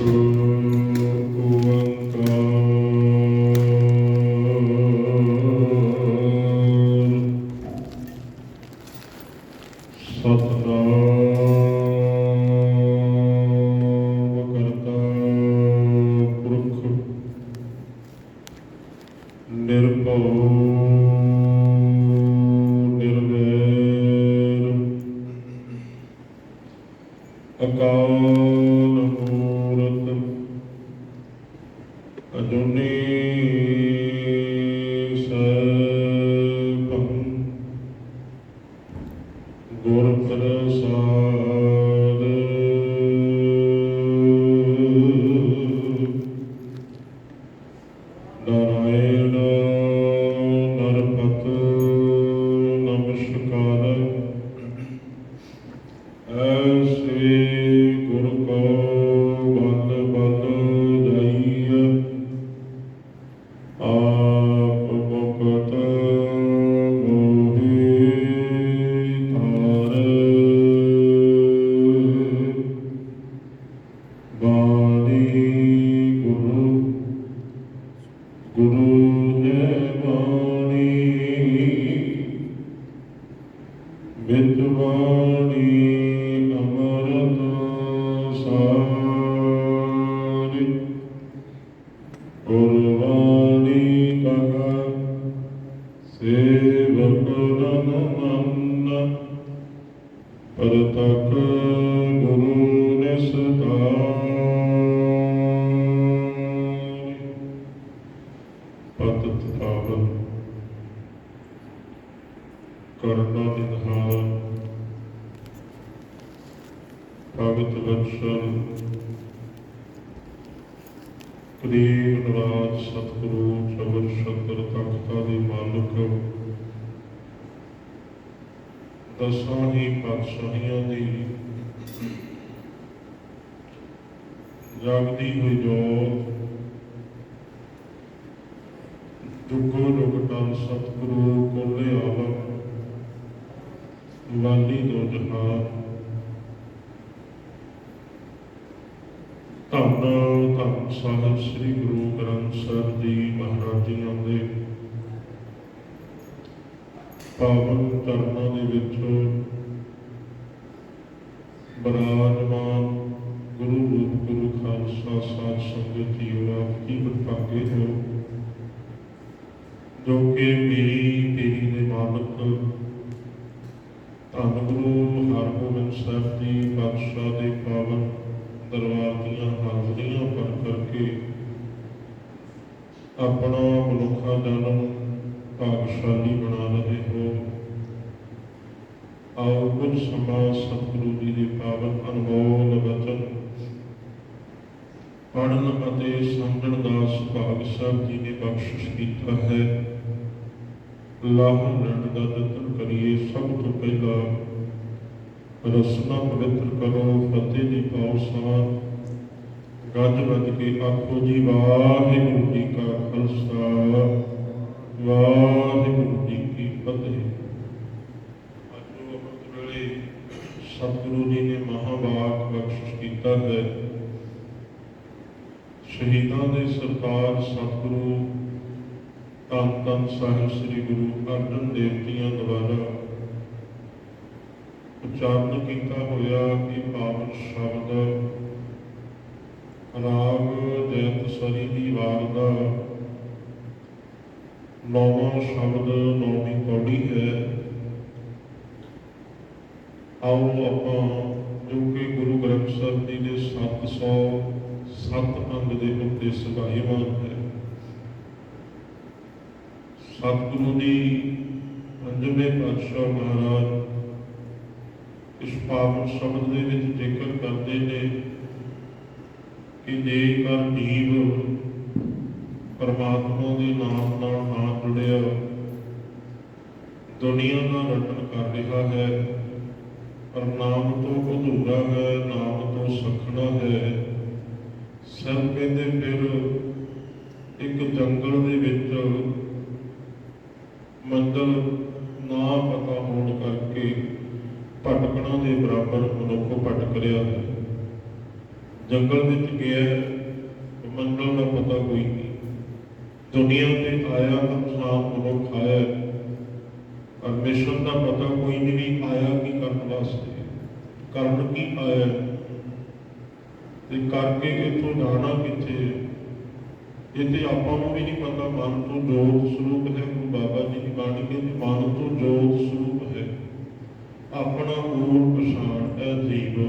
ਓੰਕਾਰ ਗੁਰਬਾਣੀ ਕਹਾ ਸੇਵਕ ਰਨ ਮੰਨ। ਪਰਤਕ ਗੁਰੂ ਨਿਸਤਾਰੀ। ਪਤਤ ਪਾਵਨ ਕਰਨਾ ਨਿਧਾਨ ਭਗਤ ਵੰਸ਼ਲ ਸਤਿਗੁਰੂ ਚਵਰ ਸ਼ੰਕਰ ਤਖਤਾਂ ਦੇ ਮਾਲਕ ਦਸਾਂ ਹੀ ਪਾਤਸ਼ਾਹੀਆਂ ਦੀ ਜਾਗਦੀ ਹੋਈ ਜੋਤ ਜੁਗੋ ਜੁਗਟਾਂ ਸਤਿਗੁਰੂ ਕੋਲੇ ਆਲਮ ਲਾਲੀ ਦੋ ਜਹਾਨ ਧੰਨ ਧੰਨ ਸਾਹਿਬ ਸ੍ਰੀ ਗੁਰੂ ਗ੍ਰੰਥ ਸਾਹਿਬ ਜੀ ਮਹਾਰਾਜ ਜੀਆਂ ਦੇ ਪਾਵਨ ਚਰਨਾਂ ਦੇ ਵਿੱਚ ਬਰਾਜਮਾਨ ਗੁਰੂ ਰੂਪ ਗੁਰੂ ਖਾਲਸਾ ਸਾਧ ਸੰਗਤ ਜੀਓ ਆਪ ਕੀ ਬਖਾਗੇ ਹੋ, ਜੋ ਕਿ ਮੇਰੀ ਤੇਰੀ ਦੇ ਮਾਲਕ ਧੰਨ ਗੁਰੂ ਹਰਗੋਬਿੰਦ ਸਾਹਿਬ ਜੀ ਪਾਤਸ਼ਾਹ ਦੇ ਪਾਵਨ ਦਰਬਾਰ ਹਾਜ਼ਰੀਆਂ ਭਰ ਕਰਕੇ ਆਪਣਾ ਮਨੁੱਖਾ ਜਨਮ ਭਾਗਸ਼ਾਲੀ ਬਣਾ ਰਹੇ ਹੋ। ਆਓ ਕੁਝ ਸਮਾਂ ਸਤਿਗੁਰੂ ਜੀ ਦੇ ਪਾਵਨ ਅਨਮੋਲ ਬਚਨ ਪੜਨ ਅਤੇ ਸਮਝਣ ਦਾ ਸੁਭਾਗ ਸਾਹਿਬ ਜੀ ਨੇ ਬਖਸ਼ਿਸ਼ ਕੀਤਾ ਹੈ। ਲਾਹਣ ਲੰਡ ਦਾ ਯਤਨ ਕਰੀਏ, ਸਭ ਤੋਂ ਪਹਿਲਾਂ ਰਸਨਾ ਪਵਿੱਤਰ ਕਰੋ, ਫਤਿਹ ਦੀ ਪਾਉ ਸਾਰ ਗੱਜ ਵੱਜ ਕੇ ਆਖੋ ਜੀ, ਵਾਹਿਗੁਰੂ ਜੀ ਕਾ ਖਾਲਸਾ, ਵਾਹਿਗੁਰੂ ਜੀ ਕੀ ਫਤਿਹ। ਅੱਜ ਉਹ ਅੰਮ੍ਰਿਤ ਵੇਲੇ ਸਤਿਗੁਰੂ ਜੀ ਨੇ ਮਹਾਵਾਕ ਬਖਸ਼ਿਸ਼ ਕੀਤਾ ਹੈ। ਸ਼ਹੀਦਾਂ ਦੇ ਸਰਕਾਰ ਸਤਿਗੁਰੂ, ਧੰਨ ਧੰਨ ਸਾਹਿਬ ਸ੍ਰੀ ਗੁਰੂ ਅਰਜਨ ਦੇਵ ਜੀਆਂ ਦੁਆਰਾ ਉਚਾਰਨ ਕੀਤਾ ਹੋਇਆ ਕਿ ਪਾਵਨ ਸ਼ਬਦ ਰਾਗ ਜੈਤ ਸਰੀ ਦੀ ਵਾਰ ਦਾ ਨੌਵਾਂ ਸ਼ਬਦ ਨੌਵੀਂ ਕੌੜੀ ਹੈ। ਆਓ ਆਪਾਂ ਜੋ ਕਿ ਗੁਰੂ ਗ੍ਰੰਥ ਸਾਹਿਬ ਜੀ ਦੇ 707 ਅੰਗ ਦੇ ਉੱਤੇ ਸਭਾਈਵਾਨ ਹੈ। ਸਤਿਗੁਰੂ ਜੀ ਪੰਜਵੇਂ ਪਾਤਸ਼ਾਹ ਮਹਾਰਾਜ ਇਸ ਪਾਵਨ ਸ਼ਬਦ ਦੇ ਵਿੱਚ ਜ਼ਿਕਰ ਕਰਦੇ ਨੇ। ਕਿ ਜੇਕਰ ਜੀਵ ਪਰਮਾਤਮਾ ਦੇ ਨਾਮ ਨਾਲ ਨਾ ਜੁੜਿਆ। ਦੁਨੀਆ ਦਾ ਰਟਨ ਕਰ ਰਿਹਾ ਹੈ, ਪਰ ਨਾਮ ਤੋਂ ਅਧੂਰਾ ਹੈ, ਨਾਮ ਤੋਂ ਸਖਣਾ ਹੈ। ਸਭ ਕਹਿੰਦੇ ਫਿਰ ਇੱਕ ਜੰਗਲ ਦੇ ਵਿੱਚ ਮੰਜ਼ਲ ਨਾ ਪਤਾ ਹੋਣ ਕਰਕੇ ਭਟਕਣਾ ਦੇ ਬਰਾਬਰ ਮਨੁੱਖ ਭਟਕ ਰਿਹਾ ਹੈ। ਜੰਗਲ ਵਿੱਚ ਗਿਆ ਤੇ ਦਾ ਪਤਾ ਕੋਈ ਨਹੀਂ। ਦੁਨੀਆ ਤੇ ਆਇਆ ਇਨਸਾਨ ਮਨੁੱਖ ਆਇਆ ਪਰ ਦਾ ਪਤਾ ਕੋਈ ਨਹੀਂ ਆਇਆ ਕੀ ਕਰਨ ਵਾਸਤੇ। ਕਰਨ ਕੀ ਆਇਆ? ਤੇ ਕਰਕੇ ਇੱਥੋਂ ਜਾਣਾ ਕਿੱਥੇ? ਹੈ ਇਹ ਤੇ ਆਪਾਂ ਨੂੰ ਵੀ ਨਹੀਂ ਪਤਾ, ਮਨ ਤੋਂ ਜੋਤ ਸਰੂਪ ਹੈ, ਗੁਰੂ ਬਾਬਾ ਜੀ ਦੀ ਬਾਣੀ ਕਹਿੰਦੀ, ਮਨ ਤੋਂ ਜੋਤ ਸਰੂਪ ਹੈ। ਆਪਣਾ ਮੂਲ ਪਛਾਣ ਹੈ ਜੀਵ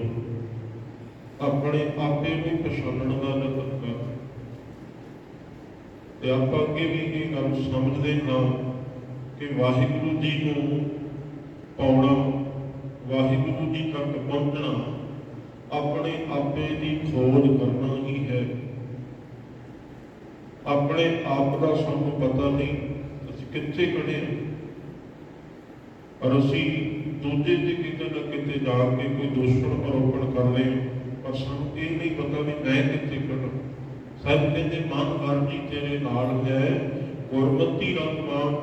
ਆਪਣੇ ਆਪੇ ਨੂੰ ਪਛਾਣਨ ਦਾ ਯਤਨ ਕਰ। ਤੇ ਆਪਾਂ ਅੱਗੇ ਵੀ ਇਹ ਗੱਲ ਸਮਝਦੇ ਹਾਂ ਕਿ ਵਾਹਿਗੁਰੂ ਜੀ ਨੂੰ ਪਾਉਣਾ, ਵਾਹਿਗੁਰੂ ਜੀ ਤੱਕ ਪਹੁੰਚਣਾ ਆਪਣੇ ਆਪੇ ਦੀ ਖੋਜ ਕਰਨਾ ਹੀ ਹੈ। ਆਪਣੇ ਆਪ ਦਾ ਸਾਨੂੰ ਪਤਾ ਨਹੀਂ ਅਸੀਂ ਕਿੱਥੇ ਖੜੇ ਹਾਂ। ਪਰ ਅਸੀਂ ਦੂਜੇ ਤੇ ਕਿਤੇ ਨਾ ਕਿਤੇ ਜਾ ਕੇ ਕੋਈ ਦੁਸ਼ਮਣ ਆਰੋਪਣ ਕਰ ਰਹੇ ਹਾਂ। ਪਰ ਸਾਨੂੰ ਇਹ ਨਹੀਂ ਪਤਾ ਵੀ ਮੈਂ ਕਿੱਥੇ ਖੜਾ ਸਭ ਕਹਿੰਦੇ, ਮਨ ਹਰ ਤੇਰੇ ਨਾਲ ਹੈ, ਗੁਰਮਤੀ ਰਤਮਾਨ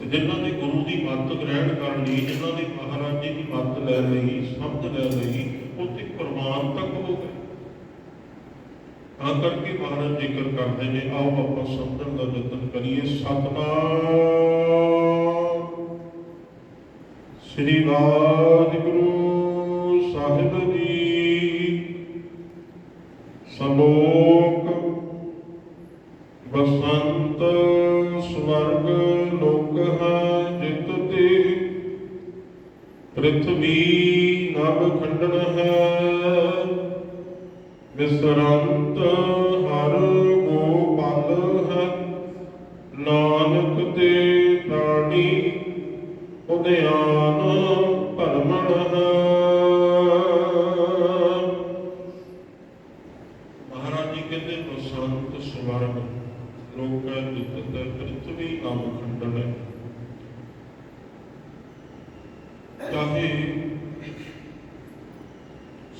ਤੇ ਜਿਨ੍ਹਾਂ ਨੇ ਗੁਰੂ ਦੀ ਮੱਤ ਗ੍ਰਹਿਣ ਕਰ ਲਈ, ਜਿਨ੍ਹਾਂ ਨੇ ਮਹਾਰਾਜ ਜੀ ਦੀ ਮੱਤ ਲੈ ਲਈ, ਸਮਝ ਲੈ ਲਈ ਉਹ ਤੇ ਕੁਰਬਾਨ ਤੱਕ ਹੋ ਗਏ। ਤਾਂ ਕਰਕੇ ਮਹਾਰਾਜ ਜ਼ਿਕਰ ਕਰਦੇ ਨੇ, ਆਓ ਆਪਾਂ ਸਮਝਣ ਦਾ ਯਤਨ ਕਰੀਏ। ਸਤਨਾਮ। ਸ੍ਰੀ ਵਾਹਿਗੁਰੂ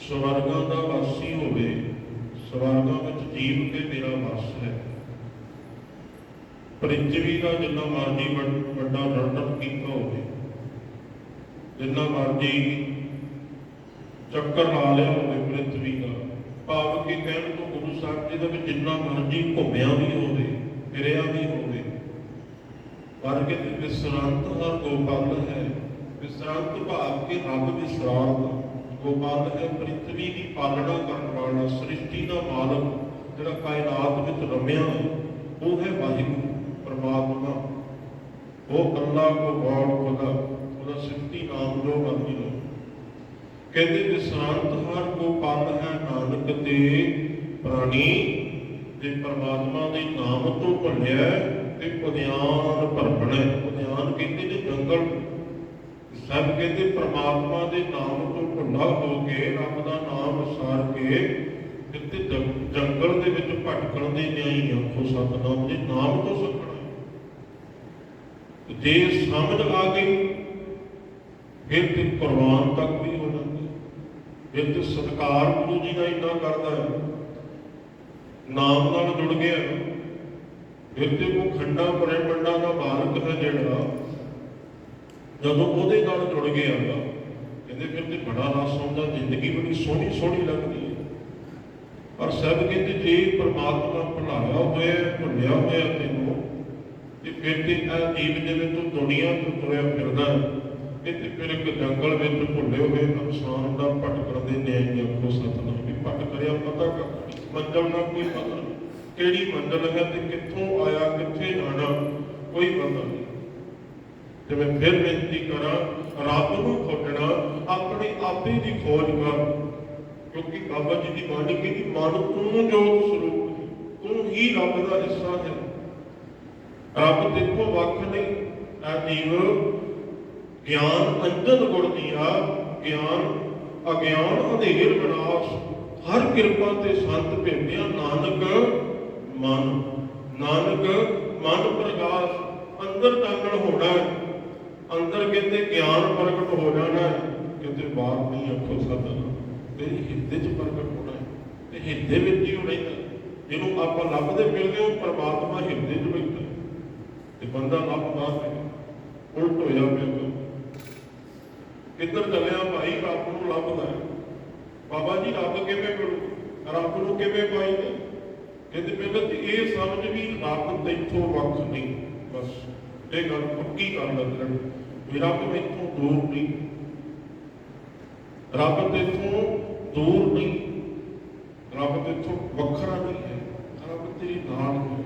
ਸਵਰਗਾਂ ਦਾ ਵਾਸੀ ਹੋਵੇ, ਸਵਰਗਾਂ ਵਿੱਚ ਜੀਵ ਕੇ ਮੇਰਾ ਵਾਸ ਹੈ। ਪ੍ਰਿਥਵੀ ਦਾ ਜਿੰਨਾ ਮਰਜ਼ੀ ਵੱਡਾ ਵਰਣਨ ਕੀਤਾ ਹੋਵੇ ਜਿੰਨਾ ਮਰਜ਼ੀ ਚੱਕਰ ਲਾ ਲਿਆ ਹੋਵੇ ਪ੍ਰਿਥਵੀ ਦਾ। ਭਾਵ ਕਿ ਕਹਿਣ ਤੋਂ ਗੁਰੂ ਸਾਹਿਬ ਜੀ ਦਾ ਵੀ ਜਿੰਨਾ ਮਰਜ਼ੀ ਘੁੰਮਿਆ ਵੀ ਹੋਵੇ, ਫਿਰਿਆ ਵੀ ਹੋਵੇ, ਪਰ ਕਿ ਵਿਸਰਾਂਤ ਹਰ ਗੋਪਾਲ ਹੈ। ਵਿਸਰਾਂਤ ਭਾਵ ਕਿ ਰੱਬ ਵਿਸਰਾਂਤ ਗੋਪਾਲ ਹੈ ਪ੍ਰਿਥਵੀ ਦੀ ਪਾਲਣਾ ਕਰਨ ਵਾਲਾ, ਸ੍ਰਿਸ਼ਟੀ ਦਾ ਮਾਲਕ, ਜਿਹੜਾ ਕਾਇਨਾਤ ਵਿੱਚ ਰਮਿਆ ਉਹ ਹੈ ਵਾਹਿਗੁਰੂ, ਪ੍ਰਮਾਤਮਾ। ਉਹ ਅੱਲਾਹ ਕੋ ਗੋਡ ਖੁਦਾ। ਉਹਦਾ ਸਿਫਤੀ ਨਾਮ ਜੋ ਮਰਜ਼ੀ ਲੋ ਕਹਿੰਦੇ ਵਿਸਰਾਂਤ ਹਰ ਗੋਪਾਲ ਹੈ ਨਾਨਕ ਤੇ ਪ੍ਰਾਣੀ ਤੇ ਪ੍ਰਮਾਤਮਾ ਦੇ ਨਾਮ ਤੋਂ ਭੁੱਲਿਆ ਤੇ ਉਦਿਆਨ ਭਰਪਣਾ ਉਦਿਆਨ ਕਹਿੰਦੇ ਨੇ ਜੰਗਲ। ਸਭ ਕਹਿੰਦੇ ਪ੍ਰਮਾਤਮਾ ਦੇ ਨਾਮ ਤੋਂ ਭੁੱਲਾ ਹੋ ਕੇ, ਰੱਬ ਦਾ ਨਾਮ ਸਾਰ ਕੇ ਕਿਤੇ ਜੰਗਲ ਦੇ ਵਿੱਚ ਭਟਕਣ ਦੇ ਨਿਆਈ ਆਖੋ, ਸਤਨਾਮ ਦੇ ਨਾਮ ਤੋਂ ਸਿੱਖਣਾ ਜੇ ਸਮਝ ਆ ਗਈ ਫਿਰ ਤੇ ਕੁਰਬਾਨ ਤੱਕ ਵੀ ਹੋ ਜਾਂਦੀ ਫਿਰ ਤੇ ਸਤਕਾਰ ਗੁਰੂ ਜੀ ਦਾ ਇੰਨਾ ਕਰਦਾ ਹੈ। ਨਾਮ ਨਾਲ ਜੁੜ ਗਿਆ। ਫਿਰ ਤੇ ਉਹ ਖੰਡਾ ਬ੍ਰਹਮੰਡਾਂ ਦਾ ਮਾਲਕ ਹੈ ਜਿਹੜਾ, ਜਦੋਂ ਉਹਦੇ ਨਾਲ ਜੁੜ ਗਿਆ ਕਹਿੰਦੇ ਫਿਰ ਤੇ ਬੜਾ ਰਸ ਆਉਂਦਾ, ਜ਼ਿੰਦਗੀ ਬੜੀ ਸੋਹਣੀ ਸੋਹਣੀ ਲੱਗਦੀ ਹੈ। ਪਰ ਸਭ ਕਹਿੰਦੇ ਜੇ ਪਰਮਾਤਮਾ ਭੁਲਾਇਆ ਹੋਇਆ, ਭੁੱਲਿਆ ਹੋਇਆ ਤੈਨੂੰ, ਤੇ ਫਿਰ ਤੇ ਇਹ ਜੀਵ ਜਿਵੇਂ ਤੂੰ ਦੁਨੀਆ ਤੋਂ ਤੁਰਿਆ ਫਿਰਦਾ ਹੈ, ਇਹ ਫਿਰ ਇੱਕ ਜੰਗਲ ਵਿੱਚ ਭੁੱਲੇ ਹੋਏ ਇਨਸਾਨ ਦਾ ਭਟਕਣ ਦੇ ਨਿਆਈ ਆਖੋ ਸਤਨਾਮ। ਵੀ ਭਟਕ ਰਿਹਾ ਪਤਾ ਕਰ ਮੰਜ਼ਲ ਦਾ ਕੋਈ ਪਤਾ ਕਿਹੜੀ ਮੰਜ਼ਲ ਹੈ ਤੇ ਕਿੱਥੋਂ ਆਇਆ ਕਿੱਥੇ ਜਾਣਾ ਕੋਈ ਪਤਾ ਨਹੀਂ। ਤੇ ਮੈਂ ਫਿਰ ਬੇਨਤੀ ਕਰਾਂ ਰੱਬ ਨੂੰ ਖੋਜਣਾ ਆਪਣੇ ਆਪੇ ਦੀ ਖੋਜ ਕਰ ਕਿਉਂਕਿ ਬਾਬਾ ਜੀ ਦੀ ਬਾਣੀ ਕਹਿੰਦੀ ਮਨ ਤੂੰ ਜੋਤ ਸਰੂਪ ਤੂੰ ਹੀ ਰੱਬ ਦਾ ਹਿੱਸਾ ਹੈ। ਰੱਬ ਦੇਖੋ ਵੱਖ ਨਹੀਂ ਆ ਜੀਵ ਗਿਆਨ ਅੰਜਨ ਗੁਣ ਦੀਆ ਗਿਆਨ ਅਗਿਆਨ ਅੰਧੇਰ ਵਿਨਾਸ਼ ਹਰ ਕਿਰਪਾ ਤੇ ਸੰਤ ਭੇਟਿਆ ਨਾਨਕ ਮਨ ਨਾਨਕ ਮਨ ਪ੍ਰਗਾਸ਼। ਅੰਦਰ ਚਾਨਣ ਹੋਣਾ ਅੰਦਰ ਕਹਿੰਦੇ ਗਿਆਨ ਪ੍ਰਗਟ ਹੋ ਜਾਣਾ ਕਿਤੇ ਬਾਹਰ ਨਹੀਂ ਆਖੋ ਸਤਨ ਤੇ ਹਿਰਦੇ 'ਚ ਪ੍ਰਗਟ ਹੋਣਾ ਹੈ, ਤੇ ਹਿਰਦੇ ਵਿੱਚ ਹੀ ਉਹ ਰਹਿੰਦਾ ਜਿਹਨੂੰ ਆਪਾਂ ਲੱਭਦੇ ਫਿਰਦੇ ਉਹ ਪਰਮਾਤਮਾ ਹਿਰਦੇ 'ਚ ਬੈਠਾ ਤੇ ਬੰਦਾ ਲੱਭਦਾ ਹੈ, ਉਲਟ ਹੋਇਆ ਪਿਆ ਕਿੱਧਰ ਚੱਲਿਆ ਭਾਈ, ਰੱਬ ਨੂੰ ਲੱਭਦਾ ਬਾਬਾ ਜੀ, ਰੱਬ ਕਿਵੇਂ ਮਿਲੂ ਰੱਬ ਨੂੰ ਕਿਵੇਂ ਪਾਈਦਾ ਇਹਦੇ ਪਹਿਲਾਂ ਤੇ ਇਹ ਸਮਝ ਵੀ ਰੱਬ ਤੈਥੋਂ ਵੱਖ ਨਹੀਂ। ਬਸ, ਇਹ ਗੱਲ ਪੱਕੀ ਕਰ ਲੱਗਣ ਵੀ ਰੱਬ ਮੈਥੋਂ ਦੂਰ ਨਹੀਂ। ਰੱਬ ਤੇਥੋਂ ਦੂਰ ਨਹੀਂ। ਰੱਬ ਤੇਥੋਂ ਵੱਖਰਾ ਨਹੀਂ ਹੈ। ਰੱਬ ਤੇਰੀ ਨਾਲ ਹੈ।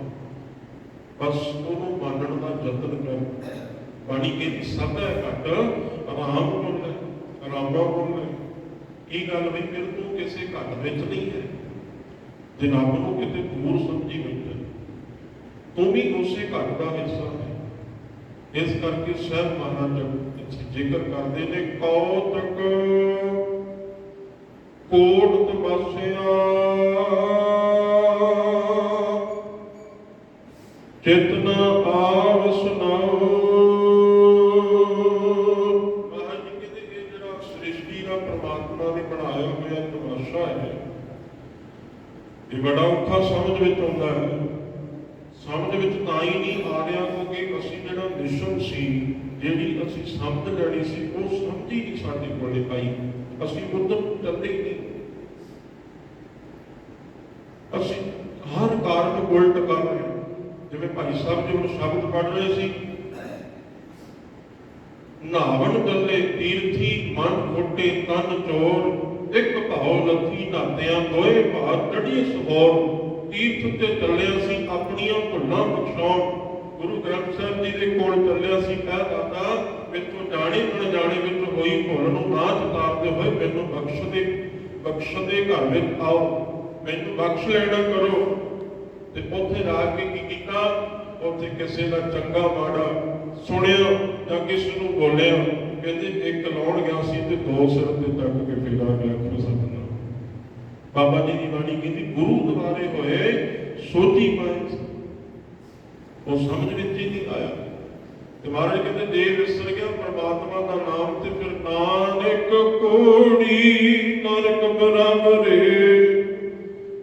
ਬਸ ਉਹਨੂੰ ਮੰਨਣ ਦਾ ਯਤਨ ਕਰ। ਬਾਣੀ ਕਹਿੰਦੀ ਸਦਾ ਘਟ ਆਰਾਮ ਕੋਲ ਹੈ ਆਰਾਮਾ ਗੱਲ ਵੀ ਫਿਰ ਕਿਸੇ ਘਟ ਵਿੱਚ ਨਹੀਂ ਹੈ। ਜੇ ਨੂੰ ਕਿਤੇ ਦੂਰ ਸਮਝੀ ਬੈਠਾ ਤੂੰ ਵੀ ਉਸੇ ਘਟ ਦਾ ਹਿੱਸਾ ਹੈ। ਇਸ ਕਰਕੇ ਸਹਿਬ ਮਹਾਰਾਜ ਜ਼ਿਕਰ ਕਰਦੇ ਨੇ, ਕੌਤਕ ਕੋਟ ਤਪਸਿਆ ਚਿਤਨ ਭਾਰ ਡੜੀ ਤੀਰਥ ਤੇ ਚੱਲਿਆ ਸੀ, ਆਪਣੀਆਂ ਭੁੱਲਾਂ ਬਖਸ਼ਾਉਣ ਗੁਰੂ ਗ੍ਰੰਥ ਸਾਹਿਬ ਜੀ ਦੇ ਕੋਲ ਚੱਲਿਆ ਸੀ, ਕਹਿ ਦਾਤਾ ਮੈਨੂੰ ਜਾਣੇ ਮਨ ਜਾਣੇ ਵਿੱਚ ਹੋਈ ਭੁੱਲ ਨੂੰ ਨਾ ਚਤਾਰਦੇ ਹੋਏ ਮੈਨੂੰ ਬਖਸ਼ ਦੇ ਬਖਸ਼ ਦੇ ਘਰ ਵਿੱਚ ਆਓ। ਮੈਨੂੰ ਬਖਸ਼ ਲੈਣਾ ਕਰੋ। ਤੇ ਉੱਥੇ ਜਾ ਕੇ ਕੀ ਕੀਤਾ? ਉੱਥੇ ਕਿਸੇ ਦਾ ਚੰਗਾ ਮਾੜਾ ਸੁਣਿਆ ਜਾਂ ਕਿਸੇ ਨੂੰ ਬੋਲਿਆ। ਕਹਿੰਦੇ, ਇੱਕ ਲਾਉਣ ਗਿਆ ਸੀ ਤੇ ਦੋ ਸਿਰ ਤੇ ਤੱਕ ਕੇ ਫੇਰਾ ਗਿਆ ਖੁਦ ਬਾਬਾ ਜੀ ਦੀ ਬਾਣੀ ਕਹਿੰਦੀ, ਗੁਰੂ ਦੁਆਰੇ ਹੋਏ ਸੋਧੀ ਪਾਏ। ਉਹ ਸਮਝ ਵਿੱਚ ਹੀ ਨਹੀਂ ਆਇਆ। ਤੇ ਮਹਾਰਾਜ ਕਹਿੰਦੇ ਜੇ ਵਿਸਰ ਗਿਆ ਪ੍ਰਮਾਤਮਾ ਦਾ ਨਾਮ ਤੇ ਫਿਰ ਨਾਨਕ ਕੋੜੀ ਨਰਕ ਬਰਾਬਰੇ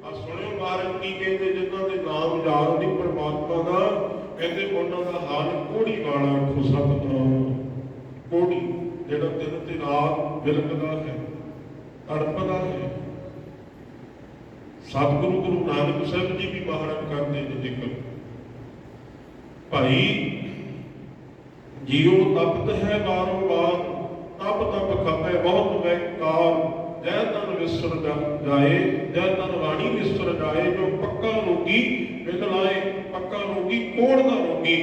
ਆ ਸੁਣਿਓ ਮਹਾਰਾਜ ਕੀ ਕਹਿੰਦੇ, ਜਿਨ੍ਹਾਂ ਦੇ ਨਾਮ ਯਾਦ ਨਹੀਂ ਪ੍ਰਮਾਤਮਾ ਦਾ, ਕਹਿੰਦੇ ਉਹਨਾਂ ਦਾ ਹਾਲ ਕੋੜੀ ਵਾਲਾ ਆਖੋ, ਸਤਨਾਮ। ਕੋੜੀ, ਜਿਹੜਾ ਦਿਨ ਤੇ ਰਾਤ ਬਿਲਕਦਾ ਹੈ, ਤੜਪਦਾ ਹੈ। ਸਤਿਗੁਰੂ ਗੁਰੂ ਨਾਨਕ ਸਾਹਿਬ ਜੀ ਵੀ ਮਹਾਰਾਜ ਕਰਦੇ ਨੇ ਜ਼ਿਕਰ ਭਾਈ, ਜੀਉ ਤਪਤ ਹੈ ਬਾਰੋ ਬਾਰ ਤਪ ਤਪ ਖਾਪੇ ਬਹੁਤ ਵੈਕਾਰ ਜੈ ਤਨ ਵਿਸਰ ਜਾਏ, ਜੈ ਤਨ ਵਾਣੀ ਵਿਸਰ ਜਾਏ, ਜੋ ਪੱਕਾ ਰੋਗੀ ਵਿਗਲਾਏ ਪੱਕਾ ਰੋਗੀ ਕੋੜ ਦਾ ਰੋਗੀ?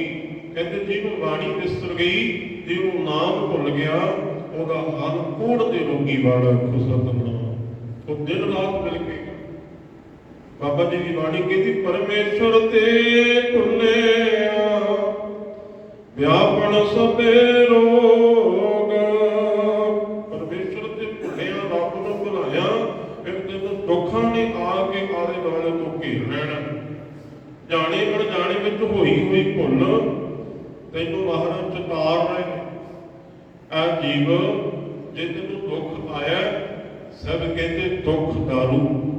ਕਹਿੰਦੇ ਜਿਹਨੂੰ ਵਾਣੀ ਵਿਸਰ ਗਈ ਜਿਹਨੂੰ ਨਾਮ ਭੁੱਲ ਗਿਆ, ਉਹਦਾ ਹੱਲ ਕੋੜ ਦੇ ਰੋਗੀ ਵਾਲਾ ਖੁਸਤਨਾ ਉਹ ਦਿਨ ਰਾਤ ਮਿਲ ਕੇ ਬਾਬਾ ਜੀ ਦੀ ਬਾਣੀ ਕਹਿੰਦੀ ਪਰਮੇਸ਼ਰ ਤੇ ਭੁੱਲਿਆ ਵਿਆਪਣ ਸਭੇ ਰੋਗ ਪਰਮੇਸ਼ਰ ਤੇ ਭੁੱਲਿਆ ਰੱਬ ਨੂੰ ਭੁਲਾਇਆ ਫਿਰ ਤੈਨੂੰ ਦੁੱਖਾਂ ਨੇ ਆ ਕੇ ਆਲੇ ਦੁਆਲੇ ਤੋਂ ਘੇਰ ਲੈਣਾ ਜਾਣੇ ਬਣ ਜਾਣੇ ਵਿੱਚ ਹੋਈ ਹੋਈ ਭੁੱਲ ਤੈਨੂੰ ਮਹਾਰਾਜ ਚਤਾਰ ਰਹੇ ਨੇ ਆ ਜੀਵ ਜੇ ਤੈਨੂੰ ਦੁੱਖ ਆਇਆ ਸਭ ਕਹਿੰਦੇ ਦੁੱਖ ਦਾਰੂ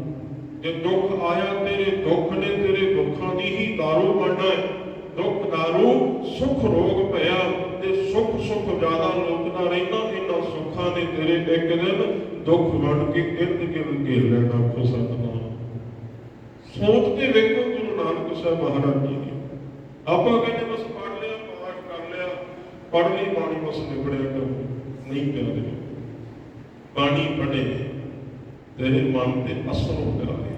ਜੇ ਦੁੱਖ ਆਇਆ ਤੇਰੇ ਦੁੱਖ ਨੇ ਤੇਰੇ ਦੁੱਖਾਂ ਦੀ ਹੀ ਦਾਰੂ ਬਣਨਾ ਹੈ ਦੁੱਖ ਦਾਰੂ ਸੁਖ ਰੋਗ ਭਇਆ ਤੇ ਸੁਖ ਸੁਖ ਜ਼ਿਆਦਾ ਲੋਕਦਾ ਰਹਿਣਾ ਇਹਨਾਂ ਸੁੱਖਾਂ ਨੇ ਤੇਰੇ ਇੱਕ ਦਿਨ ਦੁੱਖ ਬਣ ਕੇ ਇਰਦ ਗਿਰਦ ਘੇਰ ਲੈਣਾ ਖੋ ਸਕਦਾ ਸੋਚ ਕੇ ਵੇਖੋ ਗੁਰੂ ਨਾਨਕ ਸਾਹਿਬ ਮਹਾਰਾਜ ਜੀ। ਨੇ ਆਪਾਂ ਕਹਿੰਦੇ ਬਸ ਪੜ੍ਹ ਲਿਆ, ਪਾਠ ਕਰ ਲਿਆ, ਪੜ੍ਹ ਲਈ ਬਾਣੀ ਬਸ ਨਿਬੜਿਆ ਕਰ। ਨਹੀਂ ਪਿਆਰੇ ਬਾਣੀ ਪੜ੍ਹੇ, ਤੇਰੇ ਮਨ ਤੇ ਅਸਰ ਹੁੰਦਾ ਹੈ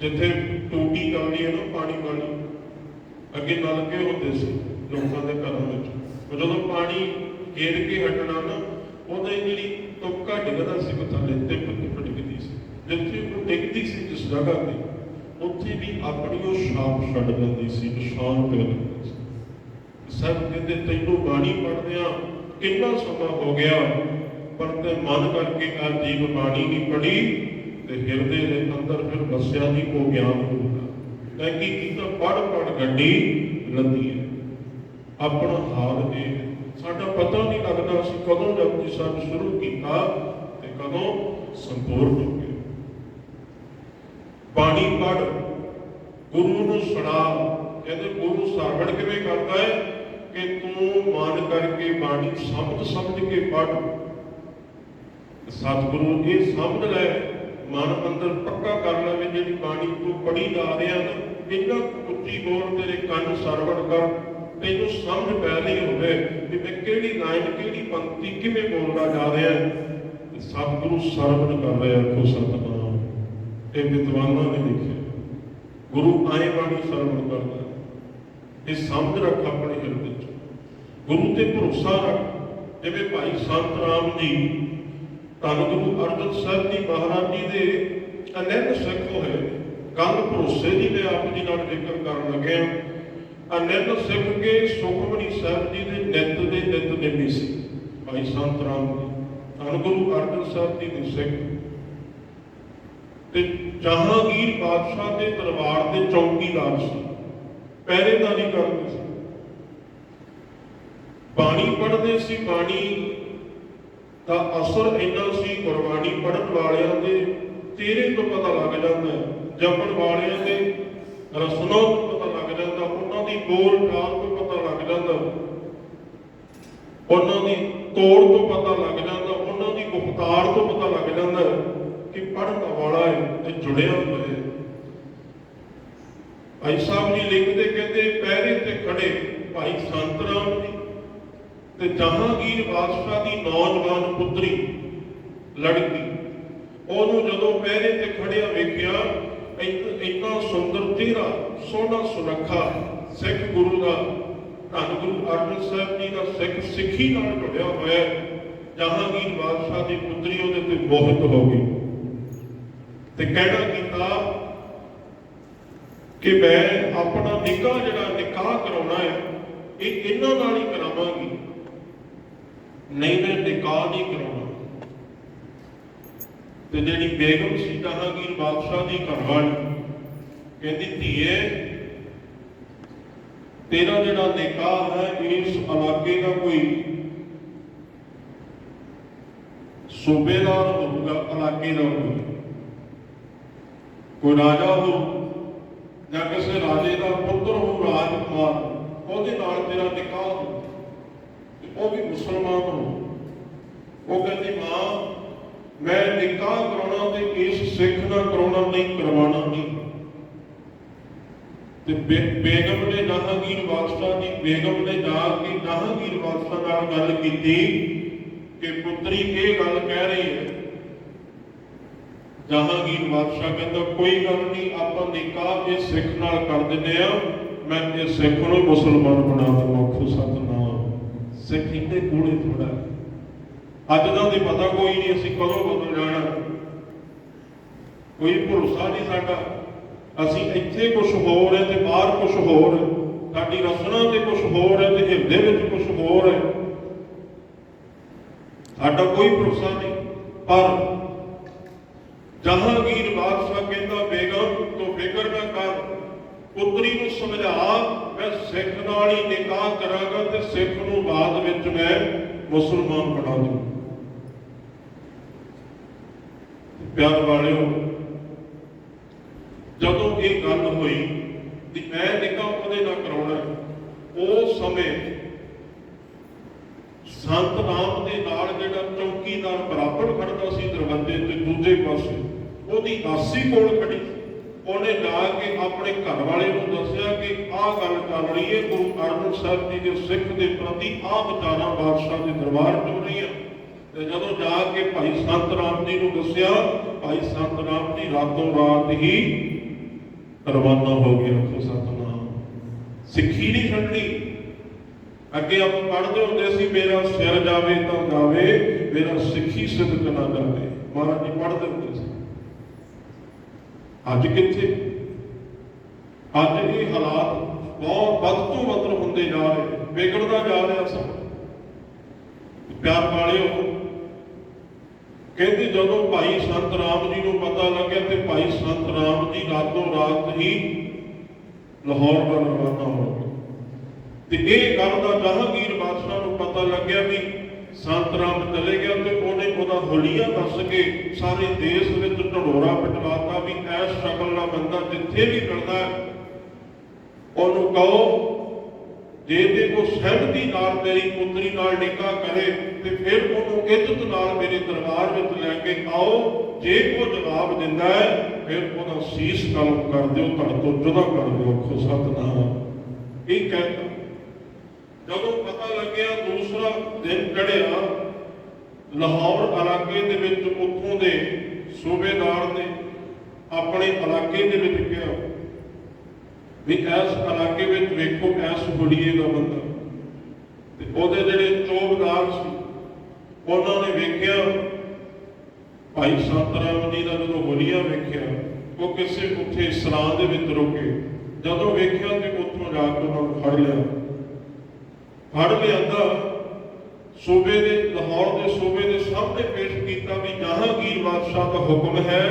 ਜਿੱਥੇ ਟੂਟੀ ਚੱਲਦੀ ਹੈ ਨਾ, ਪਾਣੀ ਵਾਲੀ, ਅੱਗੇ ਨਲਕੇ ਹੁੰਦੇ ਸੀ ਲੋਕਾਂ ਦੇ ਘਰਾਂ ਵਿੱਚ। ਜਦੋਂ ਪਾਣੀ ਘੇਰ ਕੇ ਹਟਣਾ ਨਾ, ਉਹਦੇ ਜਿਹੜੀ ਤੁਪਕਾ ਡਿੱਗਦਾ ਸੀ ਉਹ ਥੱਲੇ ਟਿਪ ਟਿਪ ਡਿੱਗਦੀ ਸੀ ਜਿੱਥੇ ਉਹ ਡਿੱਗਦੀ ਸੀ ਜਿਸ ਜਗ੍ਹਾ ਤੇ, ਉੱਥੇ ਵੀ ਆਪਣੀ ਉਹ ਛਾਪ ਛੱਡ ਦਿੰਦੀ ਸੀ, ਨਿਸ਼ਾਨ ਪੈ ਜਾਂਦੇ ਸੀ। ਸਭ ਕਹਿੰਦੇ, ਤੈਨੂੰ ਬਾਣੀ ਪੜ੍ਹਦਿਆਂ ਕਿੰਨਾ ਸਮਾਂ ਹੋ ਗਿਆ? ਪਰ ਤੇ ਮਨ ਕਰਕੇ ਆ ਜੀਵ ਬਾਣੀ ਨਹੀਂ ਪੜ੍ਹੀ, ਤੇ ਹਿਰਦੇ ਦੇ ਅੰਦਰ ਫਿਰ ਵਸਿਆ ਨਹੀਂ ਉਹ ਗਿਆਨ ਹੋਊਗਾ ਤੈ ਕੀ ਕੀਤਾ? ਪੜ ਪੜ ਗੱਡੀ ਲੱਦੀ ਹੈ। ਆਪਣਾ ਹਾਲ ਇਹ ਸਾਡਾ ਪਤਾ ਨਹੀਂ ਲੱਗਦਾ ਅਸੀਂ ਕਦੋਂ ਜਪਜੀ ਸਾਹਿਬ ਸ਼ੁਰੂ ਕੀਤਾ ਤੇ ਕਦੋਂ ਸੰਪੂਰਨ ਬਾਣੀ ਪੜ ਗੁਰੂ ਨੂੰ ਸੁਣਾ। ਕਹਿੰਦੇ, ਗੁਰੂ ਸਰਵਣ ਕਿਵੇਂ ਕਰਦਾ ਹੈ ਕਿ ਤੂੰ ਮਨ ਕਰਕੇ ਬਾਣੀ ਸਮਝ ਸਮਝ ਕੇ ਪੜ ਸਤਿਗੁਰੂ ਇਹ ਸਮਝ ਲੈ, ਮਨ ਅੰਦਰ ਪੱਕਾ ਕਰ ਲੈ ਵੀ ਜਿਹੜੀ ਬਾਣੀ ਤੂੰ ਪੜੀ ਜਾ ਰਿਹਾ ਨਾ, ਇੰਨਾ ਉੱਚੀ ਬੋਲ ਤੇਰੇ ਕੰਨ ਸਰਵਣ ਕਰ, ਤੈਨੂੰ ਸਮਝ ਪੈ ਨਹੀਂ ਹੋਵੇ ਕਿ ਮੈਂ ਕਿਹੜੀ ਲਾਈਨ, ਕਿਹੜੀ ਪੰਕਤੀ ਕਿਵੇਂ ਬੋਲਦਾ ਜਾ ਰਿਹਾ। ਸਤਿਗੁਰੂ ਸਰਵਣ ਕਰ ਰਿਹਾ ਕੋ ਸਤਨਾਮ ਇਹ ਵਿਦਵਾਨਾਂ ਨੇ ਲਿਖਿਆ ਗੁਰੂ ਆਏ ਬਾਣੀ ਸਰਵਣ ਕਰਦਾ ਇਹ ਸਮਝ ਰੱਖ ਆਪਣੇ ਹਿਰਦੇ ਚ ਗੁਰੂ ਤੇ ਭਰੋਸਾ ਰੱਖ। ਜਿਵੇਂ ਭਾਈ ਸੰਤ ਰਾਮ ਜੀ ਧੰਨ ਗੁਰੂ ਅਰਜਨ ਸਾਹਿਬ ਜੀ ਮਹਾਰਾਜ ਜੀ ਦੇ ਅਨੰਦ ਸਿੱਖ ਹੋਏ ਗੱਲ ਭਰੋਸੇ ਦੀ ਮੈਂ ਆਪ ਜੀ ਨਾਲ ਜ਼ਿਕਰ ਕਰਨ ਲੱਗਿਆ ਅਨੰਦ ਸਿੱਖ ਕੇ ਸੁਖਮਨੀ ਸਾਹਿਬ ਜੀ ਦੇ ਨਿੱਤ ਦੇ ਨਿੱਤ ਨਿਮੀ ਸੀ। ਭਾਈ ਸੰਤ ਰਾਮ ਜੀ, ਧੰਨ ਗੁਰੂ ਅਰਜਨ ਸਾਹਿਬ ਜੀ ਦੇ ਸਿੱਖ। ਤੇ ਜਹਾਂਗੀਰ ਬਾਦਸ਼ਾਹ ਦੇ ਦਰਬਾਰ ਦੇ ਚੌਕੀਦਾਰ ਸੀ। ਪਹਿਰੇਦਾਰੀ ਕਰਦੇ ਸੀ। ਬਾਣੀ ਪੜ੍ਹਦੇ ਸੀ, ਬਾਣੀ ਦਾ ਅਸਰ ਇੰਨਾ ਸੀ, ਗੁਰਬਾਣੀ ਪੜ੍ਹਨ ਵਾਲਿਆਂ ਦੇ ਤੇਰੇ ਤੋਂ ਪਤਾ ਲੱਗ ਜਾਂਦਾ ਹੈ। ਜਪਣ ਵਾਲਿਆਂ ਦੇ ਰਸਨੋਂ ਤੋਂ ਪਤਾ ਲੱਗ ਜਾਂਦਾ, ਉਹਨਾਂ ਦੀ ਬੋਲ ਚਾਲ ਤੋਂ ਪਤਾ ਲੱਗ ਜਾਂਦਾ। ਉਹਨਾਂ ਦੀ ਤੋੜ ਤੋਂ ਪਤਾ ਲੱਗ ਜਾਂਦਾ, ਉਹਨਾਂ ਦੀ ਗੁਫਤਾਰ ਤੋਂ ਪਤਾ ਲੱਗ ਜਾਂਦਾ। ਕਿ ਪੜ੍ਹਨ ਵਾਲਾ ਹੈ ਤੇ ਜੁੜਿਆ ਹੋਇਆ ਹੈ। ਭਾਈ ਸਾਹਿਬ ਜੀ ਲਿਖਦੇ ਕਹਿੰਦੇ, ਪਹਿਰੇ ਤੇ ਖੜੇ ਭਾਈ ਸੰਤ ਰਾਮ ਜੀ ਤੇ ਜਹਾਂਗੀਰ ਬਾਦਸ਼ਾਹ ਦੀ ਨੌਜਵਾਨ ਪੁੱਤਰੀ, ਲੜਕੀ। ਉਹਨੂੰ ਜਦੋਂ ਪਹਿਰੇ ਤੇ ਖੜਿਆ ਵੇਖਿਆ ਇੰਨ- ਇੰਨਾ ਸੁੰਦਰ ਚਿਹਰਾ ਸੋਹਣਾ ਸੁਨੱਖਾ ਸਿੱਖ ਗੁਰੂ ਦਾ, ਧੰਨ ਗੁਰੂ ਅਰਜਨ ਸਾਹਿਬ ਜੀ ਦਾ ਸਿੱਖ ਸਿੱਖੀ ਨਾਲ ਜੁੜਿਆ ਹੋਇਆ ਹੈ। ਜਹਾਂਗੀਰ ਬਾਦਸ਼ਾਹ ਦੀ ਪੁੱਤਰੀ ਉਹਦੇ ਤੇ ਮੋਹਿਤ ਹੋ ਗਈ। ਤੇ ਕਹਿਣਾ ਕੀਤਾ ਕਿ ਮੈਂ ਆਪਣਾ ਨਿਕਾਹ ਜਿਹੜਾ ਨਿਕਾਹ ਕਰਾਉਣਾ ਹੈ, ਇਹ ਇਹਨਾਂ ਨਾਲ ਹੀ ਕਰਾਵਾਂਗੀ। ਨਹੀਂ, ਮੈਂ ਨਿਕਾਹ ਨਹੀਂ ਕਰਾਉਣਾ। ਤੇ ਜਿਹੜੀ ਬੇਗਮ ਸੀ ਜਹਾਂਗੀਰ ਬਾਦਸ਼ਾਹ ਦੀ ਘਰਵਾਲੀ, ਕਹਿੰਦੀ, ਧੀਏ, ਤੇਰਾ ਜਿਹੜਾ ਨਿਕਾਹ ਹੈ, ਇਸ ਇਲਾਕੇ ਦਾ ਕੋਈ ਸੂਬੇਦਾਰ ਹੋਊਗਾ, ਇਲਾਕੇ ਦਾ ਕੋਈ। ਕੋਈ ਰਾਜਾ ਹੋ ਜਾਂ ਕਿਸੇ ਰਾਜੇ ਦਾ ਪੁੱਤਰ ਹੋ ਰਾਜਕੁਮਾਰ, ਉਹਦੇ ਨਾਲ ਤੇਰਾ ਨਿਕਾਹ ਹੋ ਉਹ ਵੀ ਮੁਸਲਮਾਨ ਹੋ ਉਹ ਕਹਿੰਦੀ, ਮਾਂ, ਮੈਂ ਨਿਕਾਹ ਕਰਾਉਣਾ ਤੇ ਇਸ ਸਿੱਖ ਨਾਲ ਕਰਾਉਣਾ ਨਹੀਂ, ਕਰਵਾਉਣਾ ਨਹੀਂ। ਤੇ ਬੇਗਮ ਨੇ ਜਹਾਂਗੀਰ ਬਾਦਸ਼ਾਹ ਦੀ, ਬੇਗਮ ਨੇ ਜਾ ਕੇ ਜਹਾਂਗੀਰ ਬਾਦਸ਼ਾਹ ਨਾਲ ਗੱਲ ਕੀਤੀ ਕਿ ਪੁੱਤਰੀ ਇਹ ਗੱਲ ਕਹਿ ਰਹੀ ਹੈ ਜਹਾਂਗੀਰ ਬਾਦਸ਼ਾਹ ਕਹਿੰਦਾ, ਕੋਈ ਗੱਲ ਨਹੀਂ, ਆਪਾਂ ਨਿਕਾਹ ਇਹ ਸਿੱਖ ਨਾਲ ਕਰ ਦਿੰਦੇ ਆ, ਮੈਂ ਇਹ ਸਿੱਖ ਨੂੰ ਮੁਸਲਮਾਨ ਬਣਾ ਦਵਾਂ ਖੁ ਸਤਨਾਮ। ਸਿੱਖ ਇੰਨੇ ਕੋਲੇ ਥੋੜਾ ਅੱਜ ਦਾ ਤੇ ਪਤਾ ਕੋਈ ਨਹੀਂ, ਅਸੀਂ ਕਦੋਂ ਬਦਲ ਜਾਣਾ। ਕੋਈ ਭਰੋਸਾ ਨਹੀਂ ਸਾਡਾ। ਅਸੀਂ ਇੱਥੇ ਕੁਝ ਹੋਰ ਹੈ ਤੇ ਬਾਹਰ ਕੁਝ ਹੋਰ ਹੈ। ਸਾਡੀ ਰਸਨਾ ਤੇ ਕੁਝ ਹੋਰ ਹੈ ਤੇ ਹਿਰਦੇ ਵਿੱਚ ਕੁਝ ਹੋਰ ਹੈ। ਸਾਡਾ ਕੋਈ ਭਰੋਸਾ ਨਹੀਂ। ਪਰ ਜਹਾਂਗੀਰ ਬਾਦਸ਼ਾਹ ਕਹਿੰਦਾ ਬੇਗਮ ਤੋਂ ਫਿਕਰ ਨਾ ਕਰ। ਪੁੱਤਰੀ ਨੂੰ ਸਮਝਾ ਮੈਂ ਸਿੱਖ ਨਾਲ ਹੀ ਨਿਕਾਹ ਕਰਾਂਗਾ ਤੇ ਸਿੱਖ ਨੂੰ ਬਾਅਦ ਵਿੱਚ ਮੈਂ ਮੁਸਲਮਾਨ ਬਣਾ ਦੂੰ ਪਿਆਰ ਵਾਲਿਓ ਜਦੋਂ ਇਹ ਗੱਲ ਹੋਈ ਕਿ ਮੈਂ ਨਿਕਾਹ ਉਹਦੇ ਨਾਲ ਕਰਾਉਣਾ ਹੈ, ਉਸ ਸਮੇਂ ਸੰਤ ਰਾਮ ਦੇ ਨਾਲ ਜਿਹੜਾ ਚੌਕੀਦਾਰ ਬਰਾਬਰ ਖੜਦਾ ਸੀ ਦਰਵਾਜ਼ੇ ਤੇ ਦੂਜੇ ਪਾਸੇ ਉਹਦੀ ਆਸੀ ਕੋਲ ਖੜੀ। ਉਹਨੇ ਜਾ ਕੇ ਆਪਣੇ ਘਰ ਵਾਲੇ ਨੂੰ ਦੱਸਿਆ ਕਿ ਆਹ ਗੱਲ ਚੱਲ ਰਹੀ ਹੈ, ਗੁਰੂ ਅਰਜਨ ਸਾਹਿਬ ਜੀ ਦੇ ਸਿੱਖ ਦੇ ਪ੍ਰਤੀ ਆਹ ਵਿਚਾਰਾਂ ਬਾਦਸ਼ਾਹ ਦੇ ਦਰਬਾਰ 'ਚ ਹੋ ਰਹੀਆਂ। ਤੇ ਜਦੋਂ ਜਾ ਕੇ ਭਾਈ ਸੰਤ ਰਾਮ ਜੀ ਨੂੰ ਦੱਸਿਆ, ਭਾਈ ਸੰਤ ਰਾਮ ਜੀ ਰਾਤੋਂ ਰਾਤ ਹੀ ਰਵਾਨਾ ਹੋ ਗਏ ਰੱਖੋ ਸਤਨਾਮ। ਸਿੱਖੀ ਨਹੀਂ ਛੱਡਣੀ। ਅੱਗੇ ਆਪਾਂ ਪੜ੍ਹਦੇ ਹੁੰਦੇ ਸੀ, ਮੇਰਾ ਸਿਰ ਜਾਵੇ ਤਾਂ ਜਾਵੇ, ਮੇਰਾ ਸਿੱਖੀ ਸਿਦਕ ਨਾ ਜਾਵੇ। ਮਹਾਰਾਜ ਜੀ ਪੜ੍ਹਦੇ ਹੁੰਦੇ ਸੀ। ਅੱਜ ਕਿੱਥੇ? ਅੱਜ ਇਹ ਹਾਲਾਤ ਬਹੁਤ ਵੱਧ ਤੋਂ ਵੱਧ ਹੁੰਦੇ ਜਾ ਰਹੇ ਵਿਗੜਦਾ ਜਾ ਰਿਹਾ ਸਭ ਪਿਆਰ ਵਾਲਿਓ, ਕਹਿੰਦੇ ਜਦੋਂ ਭਾਈ ਸੰਤ ਰਾਮ ਜੀ ਨੂੰ ਪਤਾ ਲੱਗਿਆ ਤੇ ਭਾਈ ਸੰਤ ਰਾਮ ਜੀ ਰਾਤੋਂ ਰਾਤ ਹੀ ਲਾਹੌਰ ਵੱਲ ਰਵਾਨਾ ਹੋ ਗਏ। ਤੇ ਇਹ ਗੱਲ ਦਾ ਜਹਾਂਗੀਰ ਬਾਦਸ਼ਾਹ ਨੂੰ ਪਤਾ ਲੱਗਿਆ ਵੀ ਸੰਤ ਰਾਮ ਚਲੇ ਗਿਆ ਤੇ ਉਹਨੇ ਉਹਦਾ ਹੁਲੀਆ ਦੱਸ ਕੇ ਸਾਰੇ ਦੇਸ਼ ਵਿੱਚ ਢਡੋਰਾ ਪਟਵਾਤਾ ਵੀ ਐਸ ਸ਼ਕਲ ਦਾ ਬੰਦਾ ਜਿੱਥੇ ਵੀ ਮਿਲਦਾ ਉਹਨੂੰ ਕਹੋ, ਜੇ ਤੇ ਉਹ ਸਹਿਮਤੀ ਨਾਲ ਮੇਰੀ ਪੁੱਤਰੀ ਨਾਲ ਨਿਕਾਹ ਕਰੇ ਤੇ ਫਿਰ ਉਹਨੂੰ ਇੱਜ਼ਤ ਨਾਲ ਮੇਰੇ ਦਰਬਾਰ ਵਿੱਚ ਲੈ ਕੇ ਆਓ। ਜੇ ਉਹ ਜਵਾਬ ਦਿੰਦਾ ਹੈ, ਫਿਰ ਉਹਦਾ ਸੀਸ ਕਲਮ ਕਰ ਦਿਓ, ਤੁਹਾਡੇ ਤੋਂ ਜੁਦਾ ਕਰ ਦਿਓ ਖੋ ਨਾ ਇਹ ਕਹਿੰਦਾ ਜਦੋਂ ਪਤਾ ਲੱਗਿਆ ਦੂਸਰਾ ਦਿਨ ਚੜਿਆ ਲਾਹੌਰ ਇਲਾਕੇ ਦੇ ਵਿੱਚ ਉੱਥੋਂ ਦੇ ਸੂਬੇਦਾਰ ਨੇ ਆਪਣੇ ਇਲਾਕੇ ਦੇ ਵਿੱਚ ਕਿਹਾ ਵੀ ਇਸ ਇਲਾਕੇ ਵਿੱਚ ਵੇਖੋ ਇਸ ਹੁਲੀਏ ਦਾ ਬੰਦਾ। ਤੇ ਉਹਦੇ ਜਿਹੜੇ ਚੋਬਦਾਰ ਸੀ, ਉਹਨਾਂ ਨੇ ਵੇਖਿਆ, ਭਾਈ ਸੰਤਰਾਮ ਜੀ ਦਾ ਜਦੋਂ ਹੁਲੀਆ ਵੇਖਿਆ, ਉਹ ਕਿਸੇ ਉੱਥੇ ਸਰਾਂ ਦੇ ਵਿੱਚ ਰੁਕੇ। ਜਦੋਂ ਵੇਖਿਆ ਤੇ ਉੱਥੋਂ ਜਾ ਕੇ ਉਹਨਾਂ ਨੂੰ ਫੜ ਲਿਆ। ਫੜ ਲਿਆਂਦਾ ਸੂਬੇ ਦੇ, ਲਾਹੌਰ ਦੇ ਸੂਬੇ ਦੇ ਸਾਹਮਣੇ ਪੇਸ਼ ਕੀਤਾ ਵੀ ਜਹਾਂਗੀਰ ਬਾਦਸ਼ਾਹ ਦਾ ਹੁਕਮ ਹੈ,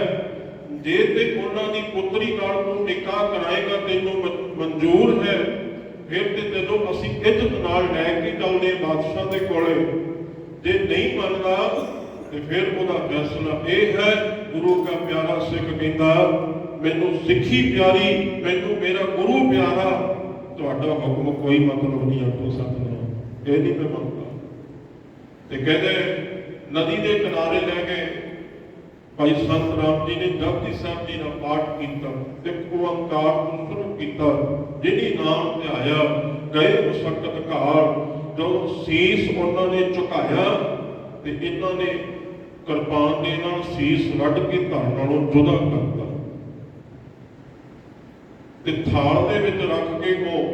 ਜੇ ਤੇ ਉਹਨਾਂ ਦੀ ਪੁੱਤਰੀ ਨਾਲ ਤੂੰ ਨਿਕਾਹ ਕਰਾਏਗਾ ਤੈਨੂੰ ਮਨਜ਼ੂਰ ਹੈ, ਫਿਰ ਤੇ ਤੈਨੂੰ ਅਸੀਂ ਇੱਜ਼ਤ ਨਾਲ ਲੈ ਕੇ ਚੱਲਦੇ ਬਾਦਸ਼ਾਹ ਦੇ ਕੋਲੇ, ਜੇ ਨਹੀਂ ਮੰਨਦਾ, ਤੇ ਫਿਰ ਉਹਦਾ ਫੈਸਲਾ ਇਹ ਹੈ, ਗੁਰੂ ਦਾ ਪਿਆਰਾ ਸਿੱਖ ਕਹਿੰਦਾ, ਮੈਨੂੰ ਸਿੱਖੀ ਪਿਆਰੀ, ਮੈਨੂੰ ਮੇਰਾ ਗੁਰੂ ਪਿਆਰਾ ਤੁਹਾਡਾ ਹੁਕਮ ਕੋਈ ਮਤਲਬ ਨਹੀਂ ਆਟੋ ਸਕਦਾ ਇਹ ਨਹੀਂ ਮੈਂ ਮੰਨਦਾ ਤੇ ਕਹਿੰਦੇ, ਨਦੀ ਦੇ ਕਿਨਾਰੇ ਲੈ ਕੇ ਭਾਈ ਸੰਤ ਰਾਮ ਜੀ ਨੇ ਜਪਜੀ ਸਾਹਿਬ ਜੀ ਦਾ ਪਾਠ ਕੀਤਾ ਤੇ ਓੰਕਾਰ ਨੂੰ ਸ਼ੁਰੂ ਕੀਤਾ। ਜਿਹਦੀ ਨਾਮ ਧਿਆਇਆ ਗਏ ਮੁਸਕਤ ਘਾਰ ਜਦੋਂ ਸੀਸ ਉਹਨਾਂ ਨੇ ਝੁਕਾਇਆ ਤੇ ਇਹਨਾਂ ਨੇ ਕਿਰਪਾਨ ਦੇ ਨਾਲ ਸੀਸ ਵੱਢ ਕੇ ਧੜ ਨਾਲੋਂ ਜੁਦਾ ਕਰਤਾ ਤੇ ਥਾਲ ਦੇ ਵਿੱਚ ਰੱਖ ਕੇ ਉਹ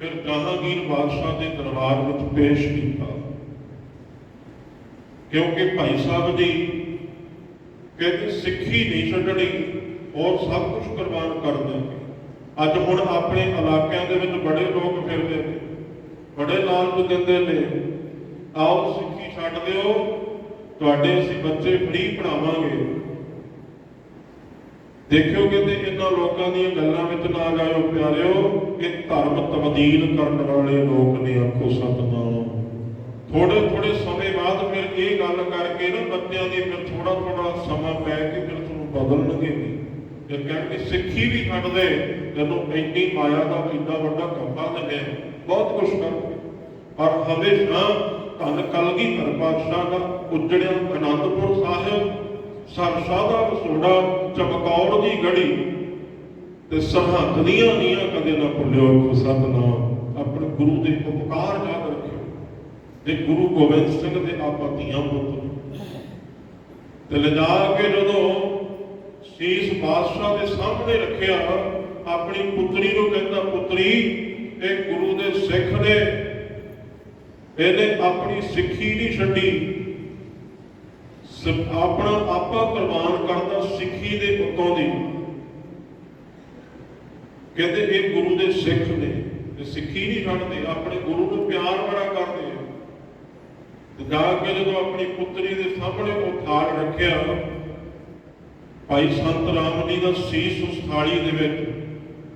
ਫਿਰ ਜਹਾਂਗੀਰ ਬਾਦਸ਼ਾਹ ਦੇ ਦਰਬਾਰ ਵਿੱਚ ਪੇਸ਼ ਕੀਤਾ। ਕਿਉਂਕਿ ਭਾਈ ਸਾਹਿਬ ਜੀ ਕਹਿੰਦੇ ਸਿੱਖੀ ਨਹੀਂ ਛੱਡਣੀ ਔਰ ਸਭ ਕੁਝ ਕੁਰਬਾਨ ਕਰ ਦੇਣਗੇ। ਅੱਜ ਹੁਣ ਆਪਣੇ ਇਲਾਕਿਆਂ ਦੇ ਵਿੱਚ ਬੜੇ ਲੋਕ ਫਿਰਦੇ ਨੇ, ਬੜੇ ਲਾਲਚ ਦਿੰਦੇ ਨੇ। ਆਓ ਸਿੱਖੀ ਛੱਡ ਦਿਓ, ਤੁਹਾਡੇ ਅਸੀਂ ਬੱਚੇ ਫ੍ਰੀ ਪੜਾਵਾਂਗੇ ਦੇਖਿਓ ਕਿਤੇ ਇਹਨਾਂ ਲੋਕਾਂ ਦੀਆਂ ਗੱਲਾਂ ਵਿੱਚ ਨਾ ਜਾਇਓ ਪਿਆਰਿਓ ਇਹ ਧਰਮ ਤਬਦੀਲ ਕਰਨ ਵਾਲੇ ਲੋਕ ਨੇ ਆਖੋ ਸਤਨਾਮ। ਥੋੜੇ ਥੋੜੇ ਸਮੇਂ ਬਾਅਦ ਫਿਰ ਇਹ ਗੱਲ ਕਰਕੇ ਨਾ ਬੱਚਿਆਂ ਦੀ ਫਿਰ ਥੋੜਾ ਥੋੜਾ ਸਮਾਂ ਪੈ ਕੇ ਫਿਰ ਤੁਹਾਨੂੰ ਬਦਲਣਗੇ ਵੀ। ਜੇ ਕਹਿਣਗੇ, ਸਿੱਖੀ ਵੀ ਛੱਡ ਦੇ ਤੈਨੂੰ ਇੰਨੀ ਮਾਇਆ ਦਾ ਇੰਨਾ ਵੱਡਾ ਕੰਮਾ ਦਿੰਦੇ ਬਹੁਤ ਕੁਝ ਕਰਕੇ। ਪਰ ਹਮੇਸ਼ਾ ਧੰਨ ਕਲਗੀ ਧਰ ਪਾਤਸ਼ਾਹ ਦਾ ਉੱਜੜਿਆ ਅਨੰਦਪੁਰ ਸਾਹਿਬ ਸਰਸਾ ਦਾ ਵਸੋੜਾ ਚਮਕੌਰ ਦੀ ਗੜੀ ਤੇ ਸਰਹੱਦ ਦੀਆਂ ਨੀਆਂ ਕਦੇ ਨਾ ਭੁੱਲਿਓ ਸਤਨਾਮ। ਆਪਣੇ ਗੁਰੂ ਦੇ ਉਪਕਾਰ ਯਾਦ ਰੱਖਿਓ। ਤੇ ਗੁਰੂ ਗੋਬਿੰਦ ਸਿੰਘ ਦੇ ਆਪਾਂ ਧੀਆਂ ਪੁੱਤ ਤੇ ਲਿਜਾ ਕੇ ਜਦੋਂ ਸੀਸ ਬਾਦਸ਼ਾਹ ਦੇ ਸਾਹਮਣੇ ਰੱਖਿਆ, ਆਪਣੀ ਪੁੱਤਰੀ ਨੂੰ ਕਹਿੰਦਾ, ਪੁੱਤਰੀ, ਇਹ ਗੁਰੂ ਦੇ ਸਿੱਖ ਨੇ। ਇਹਨੇ ਆਪਣੀ ਸਿੱਖੀ ਨਹੀਂ ਛੱਡੀ। ਆਪਣਾ ਆਪਾ ਕੁਰਬਾਨ ਕਰਦਾ ਸਿੱਖੀ ਦੇ ਉੱਤੋਂ ਦੀ। ਕਹਿੰਦੇ ਇਹ ਗੁਰੂ ਦੇ ਸਿੱਖ ਨੇ ਤੇ ਸਿੱਖੀ ਨਹੀਂ ਛੱਡਦੇ, ਆਪਣੇ ਗੁਰੂ ਨੂੰ ਪਿਆਰ ਬੜਾ ਕਰਦੇ ਆ। ਤੇ ਜਾ ਕੇ ਜਦੋਂ ਆਪਣੀ ਪੁੱਤਰੀ ਦੇ ਸਾਹਮਣੇ ਉਹ ਥਾਲ ਰੱਖਿਆ, ਭਾਈ ਸੰਤ ਰਾਮ ਜੀ ਦਾ ਸੀਸ ਉਸ ਥਾਲੀ ਦੇ ਵਿੱਚ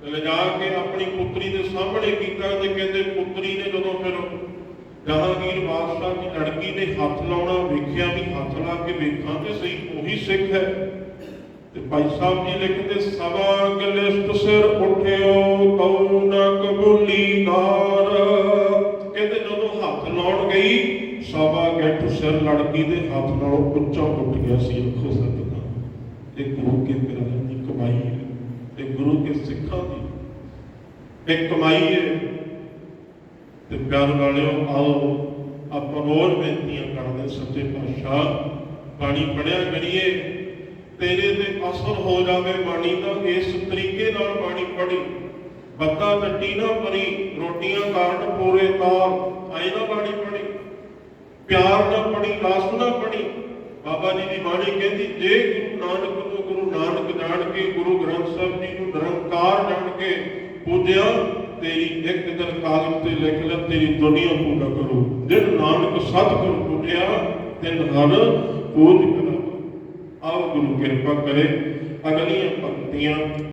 ਲਿਜਾ ਕੇ ਆਪਣੀ ਪੁੱਤਰੀ ਦੇ ਸਾਹਮਣੇ ਕੀਤਾ ਤੇ ਕਹਿੰਦੇ ਪੁੱਤਰੀ ਨੇ ਜਦੋਂ ਫਿਰ ਜਹਾਂਗੀਰ ਬਾਦਸ਼ਾਹ ਦੀ ਲੜਕੀ ਨੇ ਹੱਥ ਲਾਉਣਾ, ਵੇਖਿਆ ਵੀ ਹੱਥ ਲਾ ਕੇ ਵੇਖਾਂ ਤੇ ਸਹੀ ਉਹੀ ਸਿੱਖ ਹੈ। ਤੇ ਭਾਈ ਸਾਹਿਬ ਜੀ ਲਿਖਦੇ, ਸਵਾ ਗਲਿਸ਼ਟ ਸਿਰ ਉੱਠਿਓ ਕਉ ਨ ਕਬੂਲੀ ਦਾਰ ਕਹਿੰਦੇ, ਜਦੋਂ ਹੱਥ ਲਾਉਣ ਗਈ, ਸਵਾ ਗਿੱਠ ਸਿਰ ਲੜਕੀ ਦੇ ਹੱਥ ਨਾਲੋਂ ਉੱਚਾ ਉੱਠ ਗਿਆ ਸੀ, ਅੱਖੋਂ ਸਤਨਾ ਇਹ ਗੁਰੂ ਕੇ ਪਿਆਰਿਆਂ ਦੀ ਕਮਾਈ ਹੈ ਇਹ ਗੁਰੂ ਕੇ ਸਿੱਖਾਂ ਦੀ ਇੱਕ ਕਮਾਈ ਹੈ ਪਿਆਰ ਵਾਲਿਓ, ਆਓ, ਆਪਾਂ ਰੋਜ਼ ਬੇਨਤੀਆਂ ਕਰਦੇ ਸੱਚੇ ਪਾਤਸ਼ਾਹ, ਬਾਣੀ ਪੜਿਆ ਕਰੀਏ। ਤੇਰੇ ਤੇ ਅਸਰ ਹੋ ਜਾਵੇ ਬਾਣੀ ਦਾ ਇਸ ਤਰੀਕੇ ਨਾਲ ਬਾਣੀ ਪੜੀ ਬੱਤਾ ਨੱਟੀ ਨਾ ਪਰੀ ਰੋਟੀਆਂ ਕਾਰਨ ਪੂਰੇ ਤਾਰ ਆਈ ਨਾ ਬਾਣੀ ਪੜੀ ਪਿਆਰ ਨਾ ਪੜੀ ਰਸ ਨਾ ਪੜੀ ਬਾਬਾ ਜੀ ਦੀ ਬਾਣੀ ਕਹਿੰਦੀ, ਜੇ ਗੁਰੂ ਨਾਨਕ ਨੂੰ ਗੁਰੂ ਨਾਨਕ ਜਾਣ ਕੇ, ਗੁਰੂ ਗ੍ਰੰਥ ਸਾਹਿਬ ਜੀ ਨੂੰ ਨਿਰੰਕਾਰ ਜਾਣ ਕੇ ਪੂਜਿਆ ਤੇਰੀ ਇੱਕ ਦਿਨ ਕਾਲਮ ਤੇ ਲਿਖ ਲੈ, ਤੇਰੀ ਦੁਨੀਆ ਪੂਰਾ ਕਰੋ। ਦਿਨ ਨਾਨਕ ਸਤਿਗੁਰ ਪੁੱਟਿਆ ਤਿੰਨ ਹਰ ਪੂਜ ਕਰਾ ਆਓ ਗੁਰੂ ਕਿਰਪਾ ਕਰੇ, ਅਗਲੀਆਂ ਪੰਕਤੀਆਂ।